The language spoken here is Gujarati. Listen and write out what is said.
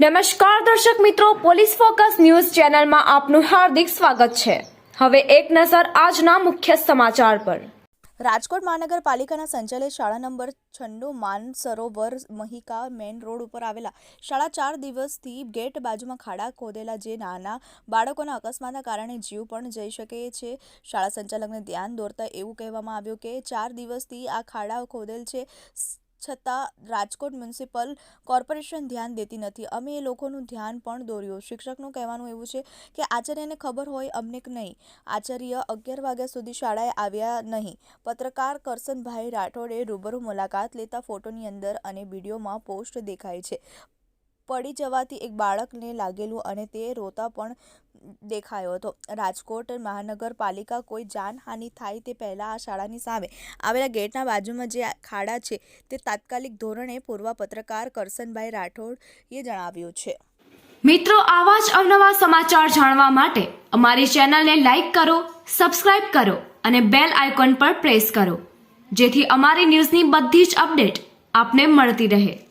નમસ્કાર દર્શક મિત્રો, પોલીસ ફોકસ ન્યૂઝ ચેનલમાં આપનું હાર્દિક સ્વાગત છે. હવે એક નજર આજના મુખ્ય સમાચાર પર. રાજકોટ મહાનગરપાલિકાના સંચાલિત શાળા નંબર છન્નું માન સરોવર મહિકા મેન રોડ ઉપર આવેલા શાળા ચાર દિવસથી ગેટ બાજુમાં ખાડા ખોદેલા જે નાના બાળકોના અકસ્માતના કારણે જીવ પણ જઈ શકે છે. શાળા સંચાલકને ધ્યાન દોરતા એવું કહેવામાં આવ્યું કે ચાર દિવસથી આ ખાડા ખોદેલ છે. છતાં રાજકોટ મ્યુનિસિપલ કોર્પોરેશન ધ્યાન દેતી નથી. અમે એ લોકોનું ધ્યાન પણ દોર્યું. શિક્ષકનું કહેવાનું એવું છે કે આચાર્યને ખબર હોય અમને નહીં. આચાર્ય અગિયાર વાગ્યા સુધી શાળાએ આવ્યા નહીં. પત્રકાર કરસનભાઈ રાઠોડે રૂબરૂ મુલાકાત લેતા ફોટોની અંદર અને વિડીયોમાં પોસ્ટ દેખાય છે. પડી જવાથી એક બાળકને લાગેલું અને તે રોતા પણ દેખાયો હતો. રાજકોટ મહાનગરપાલિકા કોઈ જાનહાનિ થાય તે પહેલાં આ શાળાની સામે આવેલા ગેટના બાજુમાં જે ખાડા છે તે તાત્કાલિક ધોરણે પૂર્વ પત્રકાર કરસનભાઈ રાઠોડે જણાવ્યું છે. મિત્રો, આવા જ અવનવા સમાચાર જાણવા માટે અમારી ચેનલને લાઈક કરો, સબસ્ક્રાઇબ કરો અને બેલ આઇકોન પર પ્રેસ કરો, જેથી અમારી ન્યૂઝની બધી જ અપડેટ આપને મળતી રહે.